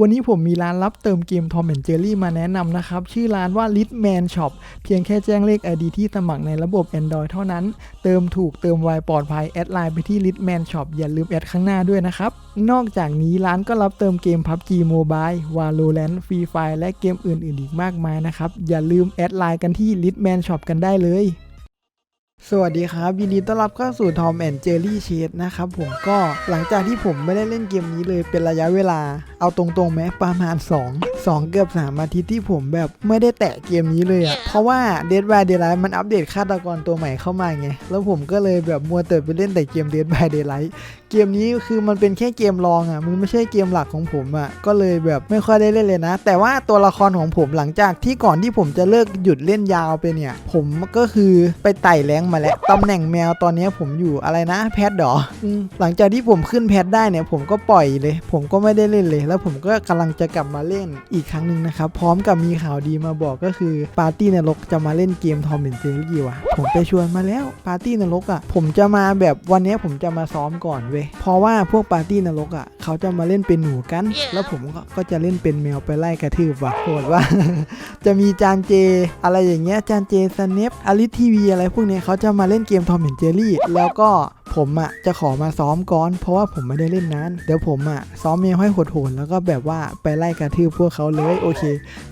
วันนี้ผมมีร้านรับเติมเกม Tom and Jerry มาแนะนำนะครับ ชื่อร้านว่า Litman Shop เพียงแค่แจ้งเลข ID ที่สมัครในระบบ Android เท่านั้น เติมถูกเติมไวปลอดภัย แอดไลน์ไปที่ Litman Shop อย่าลืมแอดข้างหน้าด้วยนะครับ นอกจากนี้ร้านก็รับเติมเกม PUBG Mobile Valorant Free Fire และเกมอื่น ๆ อีกมากมายนะครับ อย่าลืมแอดไลน์กันที่ Litman Shop กันได้เลย สวัสดีครับยินดีต้อนรับเข้าสู่ Tom and Jerry Chase นะครับผมก็หลังจากที่ผมไม่ได้เล่นเกมนี้เลยเป็นระยะเวลา เอาตรงๆไหมประมาณ 2 2 เกือบ3อาทิตย์ที่ผมแบบไม่ได้แตะเกมนี้เลยอะ่ะเพราะว่า Dead by Daylight มันอัปเดตฆาตกรตัวใหม่เข้ามาไง แล้วผมก็เลยแบบมัวแต่ไปเล่นแต่เกม Dead by Daylight เกมนี้คือมันเป็นแค่เกมรองอะ่ะมันไม่ใช่เกมหลักของผมอะ่ะก็เลยแบบไม่ค่อยได้เล่นเลยนะ แต่ว่าตัวละครของผมหลังจากที่ก่อนที่ผมจะเลิกหยุดเล่นยาวไปเนี่ย ผมก็คือไปไต่แรงมาแล้วตำแหน่งแมวตอนนี้ผมอยู่อะไรนะ แพทดออืมหลังจากที่ผมขึ้นแพทได้เนี่ยผมก็ปล่อยเลย ผมก็ไม่ได้เล่นเลย แล้วผมก็กำลังจะกลับมาเล่นอีกครั้งหนึ่งนะครับ พร้อมกับมีข่าวดีมาบอกก็คือปาร์ตี้นรกจะมาเล่นเกมทอมเบนเจอรี่ว่ะผมไปชวนมาแล้วปาร์ตี้นรกอะผมจะมาแบบวันนี้ผมจะมาซ้อมก่อนเว้ยเพราะว่าพวกปาร์ตี้นรกอะเขาจะมาเล่นเป็นหนูกัน แล้วผมก็ก็จะเล่นเป็นแมวไปไล่กระทืบว่ะโหดว่ะจะมีจานเจ อะไรอย่างเงี้ยจานเจสเนปอลิทีวีอะไรพวกเนี้ยเขาาจะมาเล่นเกมทอมเห็นเจอรี่ แล้วก็ ผมอะจะขอมาซ้อมก่อน เพราะว่าผมไม่ได้เล่นนานเดี๋ยวผมอะซ้อมแมวให้โหดๆแล้วก็แบบว่าไปไล่กระทืบพวกเขาเลยโอเค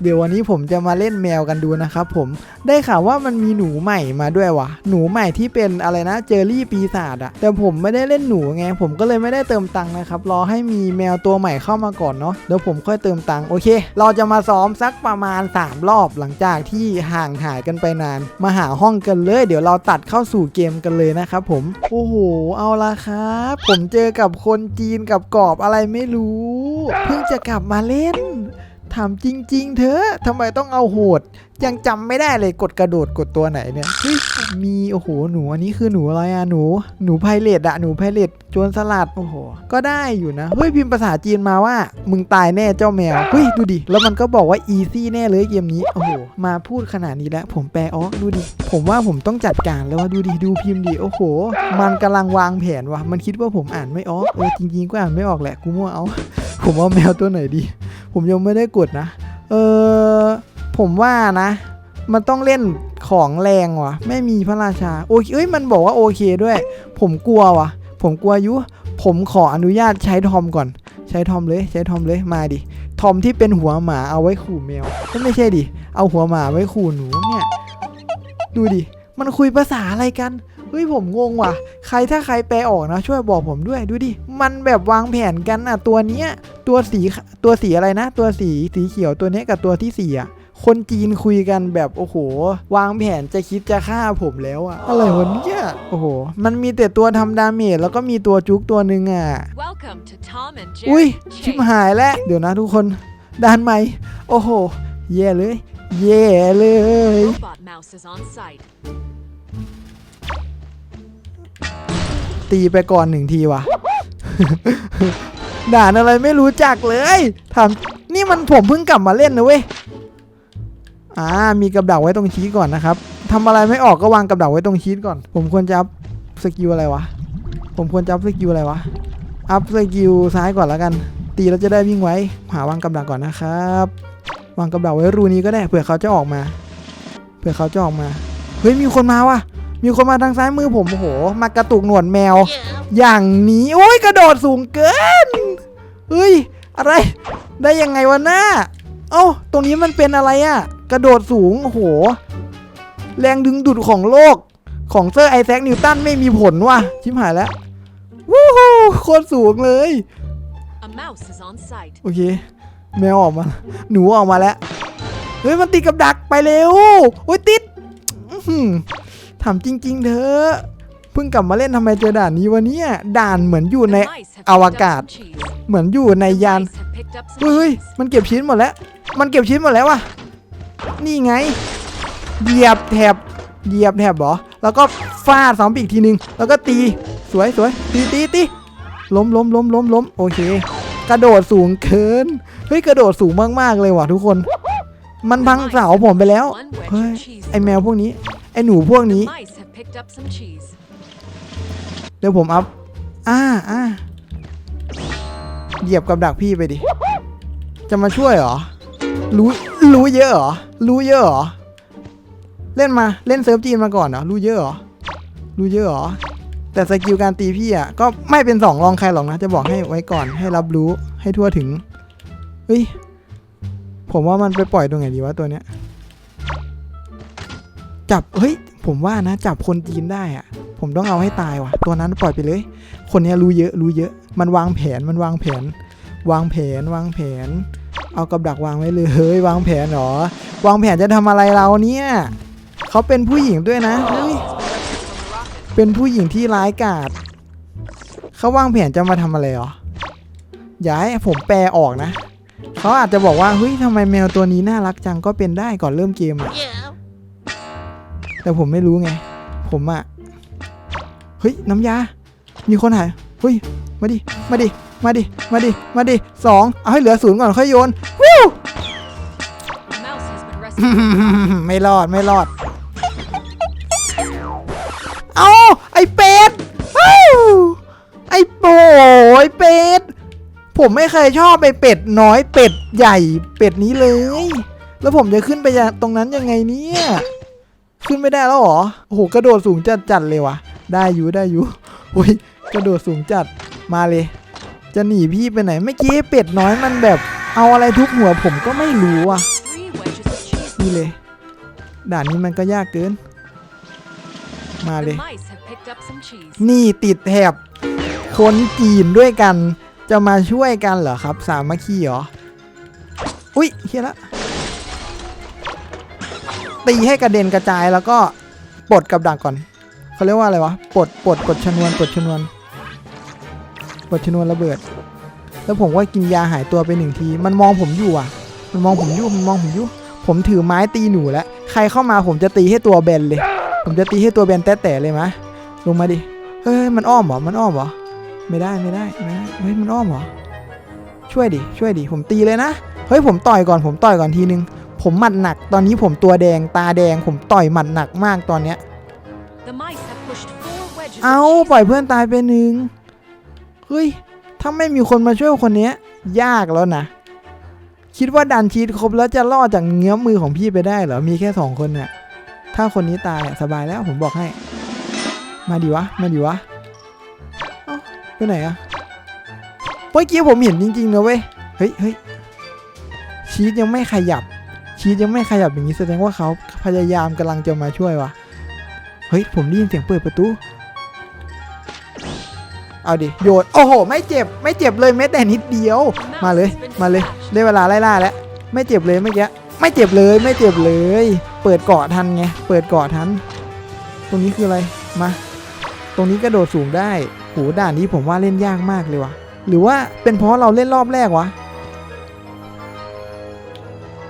เดี๋ยววันนี้ผมจะมาเล่นแมวกันดูนะครับผมได้ข่าวว่ามันมีหนูใหม่มาด้วยวะหนูใหม่ที่เป็นอะไรนะเจอรี่ปีศาจอะแต่ผมไม่ได้เล่นหนูไงผมก็เลยไม่ได้เติมตังค์นะครับรอให้มีแมวตัวใหม่เข้ามาก่อนเนาะเดี๋ยวผมค่อยเติมตังค์โอเค เราจะมาซ้อมสักประมาณ 3 รอบหลังจากที่ห่างหายกันไปนาน มาหาห้องกันเลย เดี๋ยวเราตัดเข้าสู่เกมกันเลยนะครับผมโอ้โหเอาละครับ ผมเจอกับคนจีนกับกรอบอะไรไม่รู้ เพิ่งจะกลับมาเล่น ถามจริง ๆเถอทำไมต้องเอาโหด ยังจำไม่ได้เลยกดกระโดดกดตัวไหนเนี่ยมีโอ้โหหนูอันนี้คือหนูอะไรอะหนูหนูไพเรตอะหนูไพเรตโจรสลัดโอ้โหก็ได้อยู่นะเฮ้ยพิมพ์ภาษาจีนมาว่า มึงตายแน่เจ้าแมวเฮ้ยดูดิแล้วมันก็บอกว่าอีซี่แน่เลยเกมนี้โอ้โหมาพูดขนาดนี้แล้วผมแปลอ๋อดูดิผมว่าผมต้องจัดการแล้วว่าดูดิดูพิมพ์ดิโอ้โห มันกำลังวางแผนว่ะมันคิดว่าผมอ่านไม่ออกเออจริงๆก็อ่านไม่ออกแหละกูมั่วเอาผมเอาแมวตัวไหนดี ผมยังไม่ได้กดนะ เออผมว่านะ มันต้องเล่นของแรงวะไม่มีพระราชา โอเคเอ้ยมันบอกว่าโอเคด้วย ผมกลัววะผมกลัวยุผมขออนุญาตใช้ทอมก่อน ใช้ทอมเลยใช้ทอมเลยมาดิทอมที่เป็นหัวหมาเอาไว้ขู่แมวก็ไม่ใช่ดิเอาหัวหมาไว้ขู่หนูเนี่ย ดูดิมันคุยภาษาอะไรกัน เฮ้ยผมงงว่ะ ใครถ้าใครแปลออกนะ ช่วยบอกผมด้วยดูดิ มันแบบวางแผนกันอะตัวเนี้ยตัวสีตัวสีอะไรนะ ตัวสีสีเขียวตัวเนี้ยกับตัวที่สี่อะคนจีนคุยกันแบบโอ้โห วางแผนจะคิดจะฆ่าผมแล้วอะอะไรวะเนี่ยโอ้โห มันมีแต่ตัวทำดาเมจแล้วก็มีตัวจุกตัวหนึ่งอะ Welcome to Tom and อุ้ย Jerry ชิบ Chase. หายแล้วเดี๋ยวนะทุกคนด้านใหม่โอ้โห แย่เลย แย่เลย ตีไปก่อนหนึ่งทีว่ะด่านอะไรไม่รู้จักเลยถามนี่มันผมเพิ่งกลับมาเล่นนะเว้ยอ่ามีกับดักไว้ตรงชีสก่อนนะครับทำอะไรไม่ออกก็วางกับดักไว้ตรงชีสก่อน ผมควรจะอัพสกิลอะไรวะ ผมควรจะอัพสกิลอะไรวะ อัพสกิลซ้ายก่อนแล้วกัน ตีแล้วจะได้วิ่งไว้ หาวางกับดักก่อนนะครับ วางกับดักไว้รูนี้ก็ได้เผื่อเขาจะออกมา เผื่อเขาจะออกมา เฮ้ยมีคนมาว่ะ มีคนมาทางซ้ายมือผมโอ้โห มากระตุกหนวดแมว อย่างนี้โอ้ยกระโดดสูงเกินเฮ้ยอะไร ได้ยังไงวะหน้า เอ้าตรงนี้มันเป็นอะไรอะกระโดดสูงโอ้โห แรงดึงดูดของโลกของเซอร์ไอแซคนิวตันไม่มีผลว่ะชิมหายแล้ววู้ฮู้โคตรสูงเลย A mouse is on site. โอเค แมวออกมา หนูออกมาแล้วเฮ้ยมันติดกับดักไปเร็วโอ้ยติดอื้อหือ ถามจริง ๆเถอะเพิ่งกลับมาเล่นทำไมเจอด่านนี้วะเนี่ยด่านเหมือนอยู่ในอวกาศ เหมือนอยู่ในยานเฮ้ยมันเก็บชิ้นหมดแล้ว มันเก็บชิ้นหมดแล้ววะนี่ไงเหยียบแถบเหยียบแถบหรอแล้วก็ฟาดสองปีกทีนึง แล้วก็ตีสวยสวยตีตีตีล้มล้มล้มล้มล้มโอเค กระโดดสูงเกินเฮ้ยกระโดดสูงมากๆเลยว่ะทุกคน มันพังเสาผมไปแล้วเฮ้ยไอแมวพวกนี้ ไอหนูพวก The นี้ mice have picked up some cheese. เดี๋ยวผมอัพ อ่าอ่าเหยียบกับดักพี่ไปดิ จะมาช่วยเหรอ รู้ รู้เยอะเหรอ รู้เยอะเหรอ เล่นมา เล่นเซิร์ฟจีนมาก่อนเหรอ รู้เยอะเหรอ รู้เยอะเหรอ แต่สกิลการตีพี่อะ ก็ไม่เป็นสองรองใครหรอกนะ จะบอกให้ไว้ก่อน ให้รับรู้ ให้ทั่วถึง เฮ้ย ผมว่ามันไปปล่อยตรงไหนดีวะตัวเนี้ย จับ เฮ้ย ผมว่านะ จับคนจีนได้อะผมต้องเอาให้ตายว่ะ ตัวนั้นปล่อยไปเลย คนนี้รู้เยอะ รู้เยอะ มันวางแผน มันวางแผน วางแผน วางแผน เอากับดักวางไว้เลย เฮ้ย วางแผนเหรอ วางแผนจะทำอะไรเราเนี่ย เขาเป็นผู้หญิงด้วยนะ เฮ้ย เป็นผู้หญิงที่ร้ายกาจเขาวางแผนจะมาทำอะไรหรอ อย่าให้ผมแปลออกนะ เขาอาจจะบอกว่า เฮ้ยทำไมแมวตัวนี้น่ารักจัง ก็เป็นได้ก่อนเริ่มเกมอะ แต่ผมไม่รู้ไง ผมอะเฮ้ยน้ำยา มีคนหายเฮ้ยมาดิ มาดิ มาดิ มาดิ มาดิสองเอาให้เหลือศูนย์ก่อนค่อยโยนวิวไม่รอดไม่รอด เอาไอเป็ดอ้าวไอโบไอเป็ด ผมไม่เคยชอบไอเป็ดน้อยเป็ดใหญ่เป็ดนี้เลย แล้วผมจะขึ้นไปยังตรงนั้นยังไงเนี่ย ขึ้นไม่ได้แล้วหรอ โอ้โห กระโดดสูงจัดจัดๆเลยวะได้อยู่ได้อยู่โอ้ยกระโดดสูงจัดมาเลย จะหนีพี่ไปไหนเมื่อกี้เป็ดน้อยมันแบบ เอาอะไรทุบหัวผมก็ไม่รู้อะนี่เลย ด่านนี้มันก็ยากเกิน มาเลย นี่ติดแถบคนจีนด้วยกัน จะมาช่วยกันเหรอครับ สามัคคีเหรอ อุ๊ยเฮียละ ตีให้กระเด็นกระจายแล้วก็ปลดกับดักก่อนเขาเรียกว่าอะไรวะปลดปลดปลดชนวนปลดชนวนปลดชนวนระเบิด แล้วผมก็กินยาหายตัวไปหนึ่งที มันมองผมอยู่อะ มันมองผมอยู่มันมองผมอยู่ ผมถือไม้ตีหนูแล้วใครเข้ามาผมจะตีให้ตัวแบนเลย ผมจะตีให้ตัวแบนแต้ๆเลยมะลงมาดิเฮ้ยมันอ้อมเหรอมันอ้อมเหรอไม่ได้ไม่ได้ไม่ได้เฮ้ยมันอ้อมเหรอช่วยดิช่วยดิผมตีเลยนะเฮ้ยผมต่อยก่อนผมต่อยก่อนทีนึง ผมหมัดหนัก ตอนนี้ผมตัวแดงตาแดงผมต่อยหมัดหนักมากตอนเนี้ย The mice have pushed four wedges เอา of cheese. ปล่อยเพื่อนตายไปหนึ่งเฮ้ยถ้าไม่มีคนมาช่วยคนเนี้ยยากแล้วนะ คิดว่าดันชีตครบแล้วจะรอดจากเงื้อมมือของพี่ไปได้เหรอมีแค่สองคนเนี่ยถ้าคนนี้ตายอะสบายแล้วผมบอกให้ มาดิวะ มาดิวะเอ้าไปไหนอะเมื่อกี้ผมเห็นจริงๆนะเว้ยเฮ้ยเฮ้ยชีตยังไม่ขยับ ชีตยังไม่ขยับอย่างนี้แสดงว่าเขาพยายามกำลังจะมาช่วยวะเฮ้ยผมได้ยินเสียงเปิดประตู เอาดิโยนโอ้โห ไม่เจ็บไม่เจ็บเลยแม้แต่นิดเดียวมาเลยมาเลยได้เวลาไล่ล่าแล้วไม่เจ็บเลยเมื่อกี้ไม่เจ็บเลยไม่เจ็บเลย เปิดเกาะทันไงเปิดเกาะทัน ตรงนี้คืออะไรมา ตรงนี้กระโดดสูงได้โหด่านนี้ผมว่าเล่นยากมากเลยวะหรือว่าเป็นเพราะเราเล่นรอบแรกวะ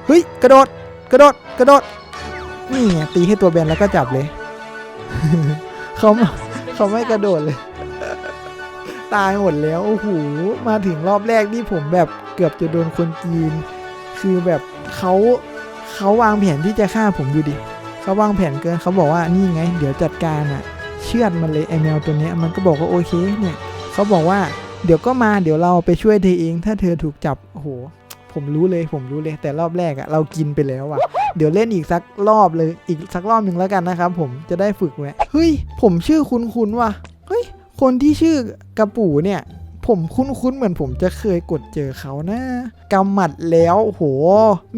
เฮ้ยกระโดดกระโดดกระโดดนี่ไงตีให้ตัวแบนแล้วก็จับเลยเขาเขาไม่กระโดดเลย ตายหมดแล้วโอ้โหมาถึงรอบแรกนี่ผมแบบเกือบจะโดนคนจีน คือแบบเขาเขาวางแผนที่จะฆ่าผมดูดิเขาวางแผนเกินเขาบอกว่านี่ไง เดี๋ยวจัดการอะ เชือดมันเลยไอแมวตัวนี้มันก็บอกว่าโอเคเนี่ยเขาบอกว่าเดี๋ยวก็มาเดี๋ยวเราไปช่วยเธอเอง ถ้าเธอถูกจับโอ้โห ผมรู้เลยผมรู้เลยแต่รอบแรกอะเรากินไปแล้วอะเดี๋ยวเล่นอีกสักรอบเลยอีกสักรอบหนึ่งแล้วกันนะครับผมจะได้ฝึกไว้เฮ้ยผมชื่อคุณคุณว่ะเฮ้ยคนที่ชื่อกระปู่เนี่ย ผมคุ้นๆเหมือนผมจะเคยกดเจอเขานะกำหมัดแล้วโห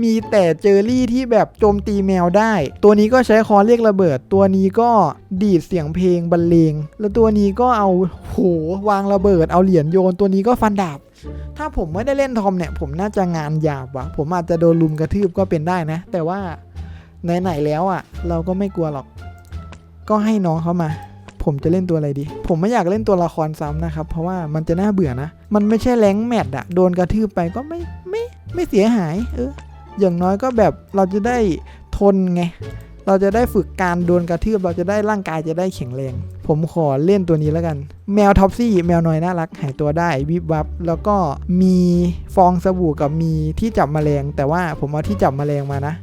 มีแต่เจอรี่ที่แบบโจมตีแมวได้ ตัวนี้ก็ใช้คอเรียกระเบิด ตัวนี้ก็ดีดเสียงเพลงบรรเลง แล้วตัวนี้ก็เอาโหวางระเบิด เอาเหรียญโยน ตัวนี้ก็ฟันดาบ ถ้าผมไม่ได้เล่นทอมเนี่ย ผมน่าจะงานหยาบวะผมอาจจะโดนลุมกระทืบก็เป็นได้นะ แต่ว่าไหนๆแล้วอะ เราก็ไม่กลัวหรอก ก็ให้น้องเขามา ผมจะเล่นตัวอะไรดี ผมไม่อยากเล่นตัวละครซ้ำนะครับ เพราะว่ามันจะน่าเบื่อนะ มันไม่ใช่แรงแมทอะโดนกระทืบไปก็ไม่ไม่ไม่เสียหาย เออ อย่างน้อยก็แบบเราจะได้ทนไง เราจะได้ฝึกการโดนกระทืบ เราจะได้ร่างกายจะได้แข็งแรง ผมขอเล่นตัวนี้แล้วกัน แมวท็อปซี่ แมวน้อยน่ารัก หายตัวได้วิบวับ แล้วก็มีฟองสบู่กับมีที่จับแมลง แต่ว่าผมเอาที่จับแมลงมานะ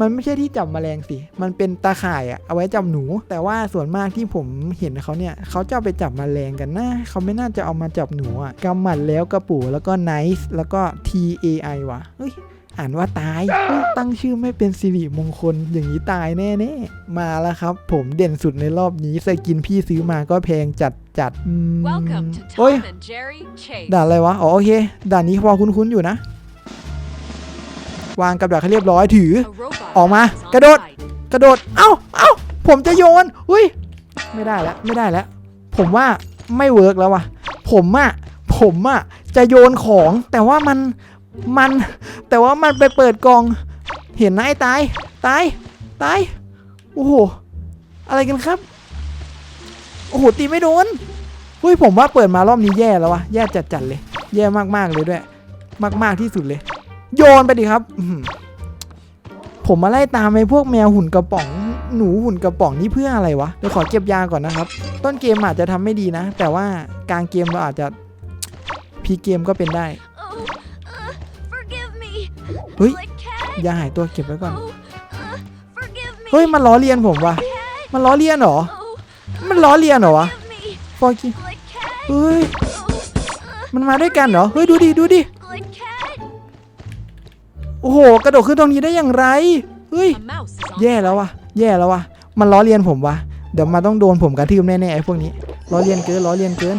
มันไม่ใช่ที่จับแมลงสิ มันเป็นตาข่ายอะเอาไว้จับหนู แต่ว่าส่วนมากที่ผมเห็นเขาเนี่ยเขาจะเอาไปจับแมลงกันนะ เขาไม่น่าจะเอามาจับหนูอะกำหมัดแล้วกระปูแล้วก็ nice แล้วก็ T A I วะเฮ้ยอ่านว่าตายเฮ้ยตั้งชื่อไม่เป็นสิริมงคลอย่างนี้ตายแน่ๆ มาแล้วครับ ผมเด่นสุดในรอบนี้สกินพี่ซื้อมาก็แพงจัดจัดๆอืม Welcome to โอ้ย Tom and Jerry Chase. ด่านอะไรวะ อ๋อโอเค ด่านนี้พอคุ้นๆอยู่นะ วางกับดักให้เรียบร้อยถือ A robot ออกมา is on กระโดด site. กระโดด เอ้าเอ้าผมจะโยนอุ้ยไม่ได้แล้วไม่ได้แล้ว ผมว่าไม่เวิร์กแล้วว่ะผมอะผมอะจะโยนของแต่ว่ามันมันแต่ว่ามันไปเปิดกล่อง เห็นนะไอ้ตายตายตายโอ้โหอะไรกันครับโอ้โหตีไม่โดนเฮ้ยผมว่าเปิดมารอบนี้แย่แล้ววะแย่จัดๆเลย แย่มากๆเลยด้วย มากๆที่สุดเลย โยนไปดิครับผมมาไล่ตามไอ้พวกแมวหุ่นกระป๋อง หนูหุ่นกระป๋องนี่เพื่ออะไรวะเดี๋ยวขอเก็บยาก่อนนะครับ ต้นเกมอาจจะทำไม่ดีนะ แต่ว่ากลางเกมเราอาจจะพีเกมก็เป็นได้ Oh, uh, เฮ้ยยาหายตัวเก็บไว้ก่อนเฮ้ยมันล้อเลียนผมวะมันล้อเลียนหรอ มันล้อเลียนหรอวะฟอร์กิเฮ้ยมันมาด้วยกันเหรอเฮ้ยดูดิดูดิ โอ้โห กระโดดขึ้นตรงนี้ได้อย่างไร เฮ้ย A mouse is on แย่แล้ว site. วะแย่แล้ววะมันล้อเลียนผมวะเดี๋ยวมาต้องโดนผมกระทืบแน่ๆไอ้พวกนี้ ล้อเลียนเกินล้อเลียนเกิน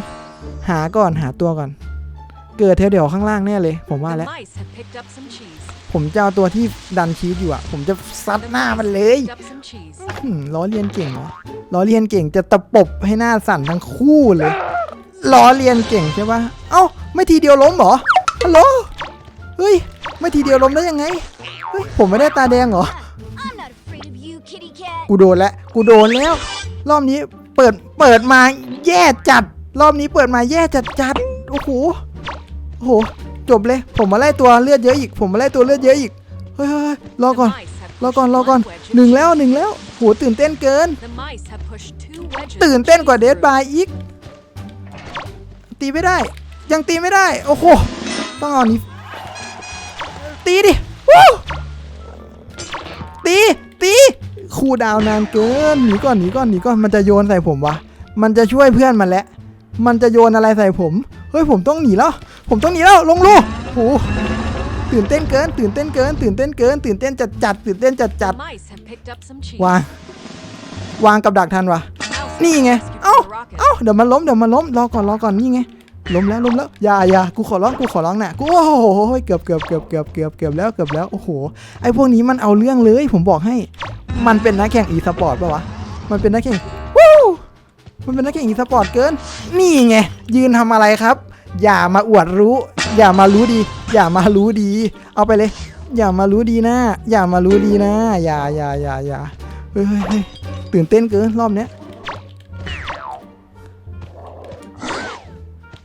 หาก่อนหาตัวก่อน เกิดแถวๆข้างล่างแน่เลย ผมว่า The แล้ว mice have picked up some cheese. ผมจะเอาตัวที่ดันชีสอยู่อะผมจะซัด The หน้า mice มันเลย picked up some cheese. หืมล้อเลียนเก่งเหรอล้อเลียนเก่งจะตะปบให้หน้าสั่นทั้งคู่เลยล้อเลียนเก่งใช่ปะเอ้า ไม่ทีเดียวล้มเหรอฮัลโหล เฮ้ย ไม่ทีเดียวล้มได้ยังไง เฮ้ย ผมไม่ได้ตาแดงเหรอ I'm not afraid of you, kitty cat. กูโดนแล้ว กูโดนแล้ว รอบนี้เปิด เปิดมาแย่จัด รอบนี้เปิดมาแย่จัดจัด โอ้โห โอ้โห จบเลย ผมมาไล่ตัวเลือดเยอะอีก ผมมาไล่ตัวเลือดเยอะอีก เฮ้ยเฮ้ยเฮ้ยรอ The ก่อน mice have รอก่อน pushed รอก่อน one wedge of หนึ่งแล้ว cheese. หนึ่งแล้วโหตื่นเต้นเกิน The mice have pushed two wedges ตื่น of เต้นกว่า cheese เดด through. บายอีก ตีไม่ได้ ยังตีไม่ได้ โอ้โห ต้องเอานี้ คูลดาวน์นานเกินหนีก่อนหนีก่อนหนีก่อนมันจะโยนใส่ผมวะมันจะช่วยเพื่อนมันแล้วมันจะโยนอะไรใส่ผม เฮ้ยผมต้องหนีแล้ว ผมต้องหนีแล้วลงลูกโหตื่นเต้นเกิน ตื่นเต้นเกิน ตื่นเต้นเกิน ตื่นเต้นจัดจัดตื่นเต้นจัดจัด The mice have picked up some cheese. วางวางกับดักทันวะ Mouse นี่ has ไง rescued เอ้า the rocket. เอ้าเดี๋ยวมันล้มเดี๋ยวมันล้มรอก่อนรอก่อนนี่ไง ล้มแล้วล้มแล้วอย่าอย่ากูขอร้องกูขอร้องน่ะกูโอ้โหเกือบเกือบเกือบเกือบเกือบเกือบแล้วเกือบแล้วโอ้โหไอพวกนี้มันเอาเรื่องเลย ผมบอกให้มันเป็นนักแข่งอีสปอร์ตป่าวะมันเป็นนักแข่งวู้มันเป็นนักแข่งอีสปอร์ตเกิน นี่ไงยืนทำอะไรครับ อย่ามาอวดรู้ อย่ามารู้ดี อย่ามารู้ดี เอาไปเลย อย่ามารู้ดีนะ อย่ามารู้ดีนะ อย่าอย่าอย่าอย่าเฮ้ยเฮ้ยเฮ้ยตื่นเต้นเกินรอบเนี้ย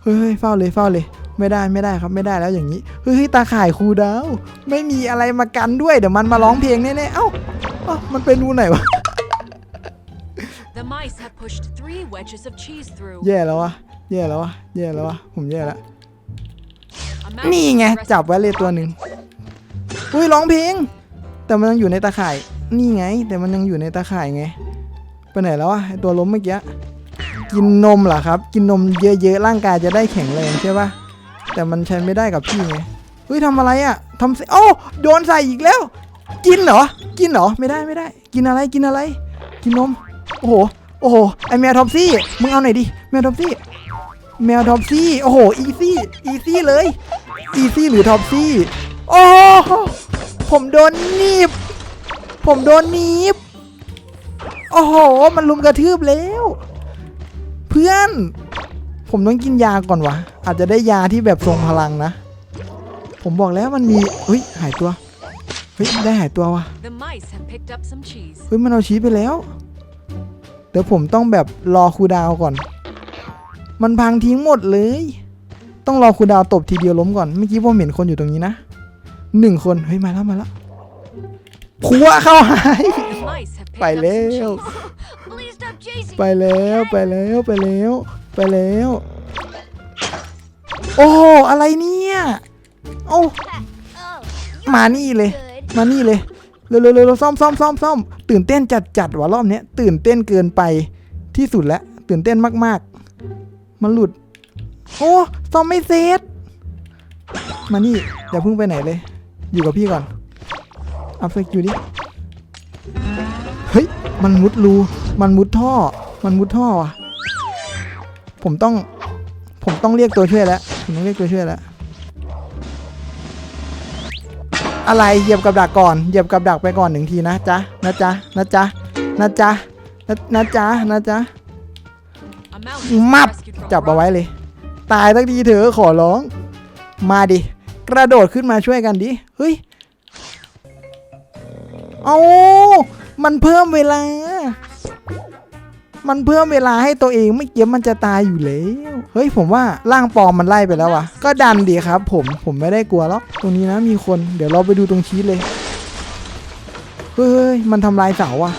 เฮ้ยเฮ้ยเฝ้าเลยเฝ้าเลย ไม่ได้ไม่ได้ครับไม่ได้แล้วอย่างนี้เฮ้ยเฮ้ยตาข่ายครูดาว ไม่มีอะไรมากันด้วยเดี๋ยวมันมาร้องเพลงแน่ๆเอ้าเอ้ามันเป็นรูไหนวะ The mice have pushed three wedges of cheese through. แย่แล้ววะแย่แล้ววะแย่แล้ววะผมแย่แล้ว A mouse นี่ไง has rescued จับไว้เลย the ตัวหนึ่ง rocket. อุ้ยร้องเพลง แต่มันยังอยู่ในตาข่าย นี่ไง แต่มันยังอยู่ในตาข่ายไง ไปไหนแล้ววะไอตัวล้มเมื่อกี้ กินนมเหรอครับ กินนมเยอะๆร่างกายจะได้แข็งแรงใช่ปะแต่มันใช้ไม่ได้กับพี่ไงเฮ้ยทำอะไรอะ่ะทำโอ้โดนใส่อีกแล้ว กินเหรอ กินเหรอไม่ได้ไม่ได้ กินอะไรกินอะไร กินนม โอ้โหโอ้โหไอแมวทอมซี่มึงเอาหน่อยดิแมวทอมซี่แมวทอมซี่โอ้โหอีซี่อีซี่เลยอีซี่หรือทอมซี่โอ้ผมโดนหนีบ ผมโดนหนีบ โอ้โห มันลุมกระทืบแล้ว พื่อน ผมต้องกินยาก่อนวะ อาจจะได้ยาที่แบบทรงพลังนะ ผมบอกแล้วมันมีเฮ้ยหายตัว เฮ้ยได้หายตัววะ The mice have picked up some cheese. เฮ้ยมันเอาชี้ไปแล้ว เดี๋ยวผมต้องแบบรอครูดาวก่อน มันพังทิ้งหมดเลย ต้องรอครูดาวตบทีเดียวล้มก่อน เมื่อกี้ผมเห็นคนอยู่ตรงนี้นะหนึ่งคน เฮ้ยมาแล้วมาแล้วพัวเข้าหาย The mice have picked ไป up แล้ some ว ไป me. แล้วไปแล้วไปแล้วไปแล้ว โอ้อะไรเนี่ยโอ้ Oh, มานี่เลย good. มานี่เลยเร็วเร็วเร็วเร็วซ่อมซ่อมซ่อมซ่อมตื่นเต้นจัดจัดว่ะรอบเนี้ยตื่นเต้นเกินไปที่สุดแล้วตื่นเต้นมากๆ มันหลุดโอ้ซ่อมไม่เสร็จมานี่อย่าเพิ่งไปไหนเลย อยู่กับพี่ก่อนอัพสกิลดิ เฮ้ย มันมุดรู มันมุดท่อ มันมุดท่อว่ะ ผมต้อง ผมต้องเรียกตัวช่วยแล้ว ผมต้องเรียกตัวช่วยแล้ว อะไรเหยียบกับดักก่อน เหยียบกับดักไปก่อนหนึ่งทีนะจ๊ะ นะจ๊ะ นะจ๊ะ นะจ๊ะ นะนะจ๊ะ นะจ๊ะ มับ จับเอาไว้เลย ตายสักทีเถอะขอร้อง มาดิ กระโดดขึ้นมาช่วยกันดิ เฮ้ย เอา มันเพิ่มเวลา มันเพิ่มเวลาให้ตัวเองไม่เกี้ยมันจะตายอยู่แล้ว เฮ้ยผมว่าร่างปลอมมันไล่ไปแล้ววะก็ดันดีครับ ผมผมไม่ได้กลัวหรอกตรงนี้นะมีคนเดี๋ยวเราไปดูตรงชีตเลย เฮ้ยมันทำลายเสาอะ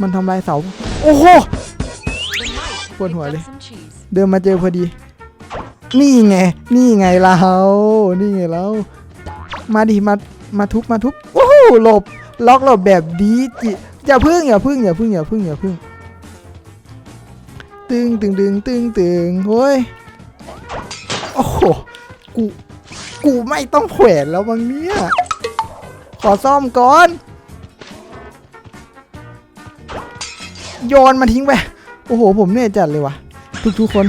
มันทำลายเสา โอ้โห The mice have Buồn picked hỏi up đi. some cheese. เดินมาเจอพอดี นี่ไง นี่ไงเรา นี่ไงเรา มาดิมา มาทุบ มาทุบ โอ้โห หลบ ล็อกหลบแบบดีจิอย่าพึ่งอย่าพึ่งอย่าพึ่งอย่าพึ่งอย่าพึ่งตึงตึงตึงตึงตึงโอ้ยโอ้โหกูกูไม่ต้องแขวนแล้วบางเนี้ยขอซ่อมก่อน โยนมาทิ้งไปโอ้โห ผมเนื่ยจัดเลยว่ะทุกๆคน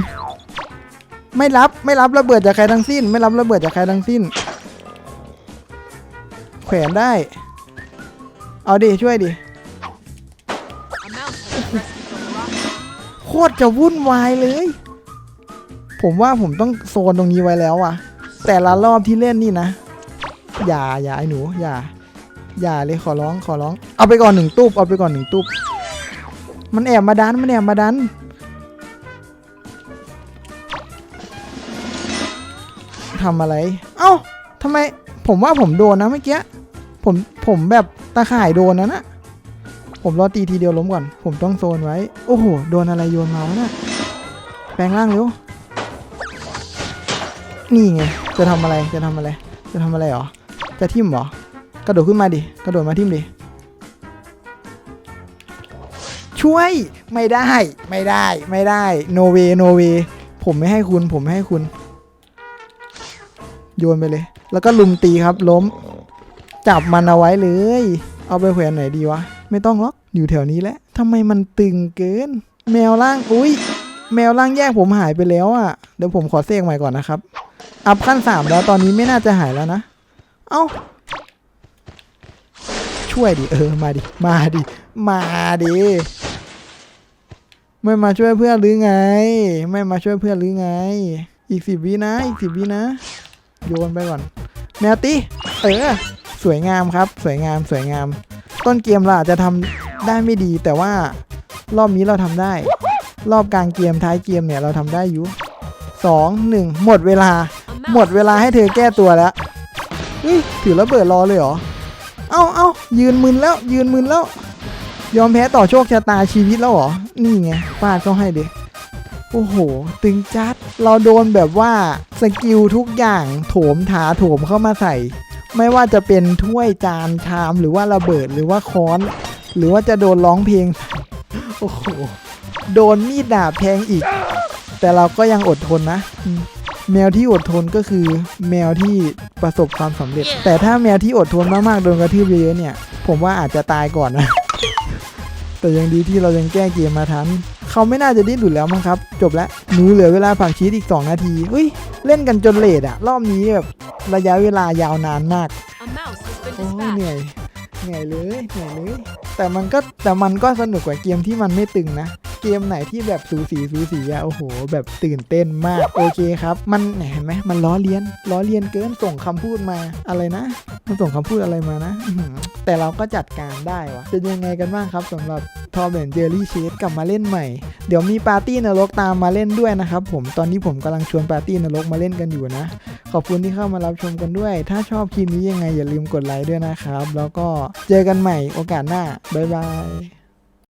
ไม่รับไม่รับระเบิดจากใครทั้งสิ้น ไม่รับระเบิดจากใครทั้งสิ้น แขวนได้ เอาดิช่วยดิโคตรจะวุ่นวายเลย ผมว่าผมต้องโซนตรงนี้ไว้แล้วอะแต่ละรอบที่เล่นนี่นะ อย่าอย่าไอ้หนูอย่า อย่าเลยขอร้องขอร้อง เอาไปก่อนหนึ่งตู้เอาไปก่อนหนึ่งตู้มันแอบมาดันมันแอบมาดันทำอะไร เอ้าทำไม ผมว่าผมโดนนะเมื่อกี้ ผม ผมแบบ ตาข่ายโดนนะนะผมรอตีทีเดียวล้มก่อน ผมต้องโซนไว้ โอ้โห โดนอะไรโยนมาวะน่ะแปลงร่างเร็ว นี่ไง จะทำอะไร จะทำอะไร จะทำอะไรหรอ จะทิ่มเหรอ กระโดดขึ้นมาดิ กระโดดมาทิ่มดิ ช่วย ไม่ได้ ไม่ได้ ไม่ได้ โนเว โนเว ผมไม่ให้คุณ ผมไม่ให้คุณ โยนไปเลย แล้วก็ลุมตีครับ ล้ม จับมันเอาไว้เลย เอาไปแขวนไหนดีวะ ไม่ต้องหรอกอยู่แถวนี้แหละทำไมมันตึงเกิน แมวล่างอุ้ยแมวล่างแยกผมหายไปแล้วอะ่ะ เดี๋ยวผมขอเสกใหม่ก่อนนะครับ อัพขั้นสามแล้วตอนนี้ไม่น่าจะหายแล้วนะ เอ้า ช่วยดิ เออ มาดิ มาดิ มาดิ ไม่มาช่วยเพื่อนหรือไง ไม่มาช่วยเพื่อนหรือไง อีกสิบวินะ อีกสิบวินะ โยนไปก่อน แมวตี เออ สวยงามครับ สวยงามสวยงาม ต้นเกมเราอาจจะทำได้ไม่ดี แต่ว่ารอบนี้เราทำได้ รอบกลางเกมท้ายเกมเนี่ยเราทำได้อยู่สองหนึ่งหมดเวลา หมดเวลาให้เธอแก้ตัวแล้วเฮ้ยถือระเบิดรอเลยเหรอเอ้าเอ้ายืนมึนแล้วยืนมึนแล้ว ยอมแพ้ต่อโชคชะตาชีวิตแล้วเหรอ นี่ไงฟาดเขาให้ดิโอ้โห ตึงจัด เราโดนแบบว่า สกิลทุกอย่างโถมถาโถมเข้ามาใส่ ไม่ว่าจะเป็นถ้วยจานชามหรือว่าระเบิดหรือว่าค้อน หรือว่าจะโดนร้องเพลง โอ้โห โดนมีดดาบแทงอีก แต่เราก็ยังอดทนนะ แมวที่อดทนก็คือ แมวที่ประสบความสำเร็จ แต่ถ้าแมวที่อดทนมากๆโดนกระทืบเยอะเนี่ย ผมว่าอาจจะตายก่อนนะ แต่ยังดีที่เรายังแก้เกมมาทัน เขาไม่น่าจะดิ้นหลุดแล้วมั้งครับ จบแล้วหนูเหลือเวลาผักชีสอีก 2 นาทีเฮ้ย เล่นกันจนเลทอะรอบนี้แบบระยะเวลายาวนานมากโอ้เหนื่อยเหนื่อยเลยเหนื่อยเลยแต่มันก็แต่มันก็สนุกกว่าเกมที่มันไม่ตึงนะ เกมไหนที่แบบสูสีสูสีอะโอ้โห แบบตื่นเต้นมากโอเคครับ มันเห็นไหมมันล้อเลียนล้อเลียนเกินส่งคำพูดมาอะไรนะ มันส่งคำพูดอะไรมานะแต่เราก็จัดการได้วะเป็นยังไงกันบ้างครับสำหรับทอมแอนเจอรี่เชสกลับมาเล่นใหม่ เดี๋ยวมีปาร์ตี้นรกตามมาเล่นด้วยนะครับผมตอนนี้ผมกำลังชวนปาร์ตี้นรกมาเล่นกันอยู่นะ ขอบคุณที่เข้ามารับชมกันด้วย ถ้าชอบคลิปนี้ยังไงอย่าลืมกดไลค์ด้วยนะครับ แล้วก็เจอกันใหม่โอกาสหน้าบ๊ายบาย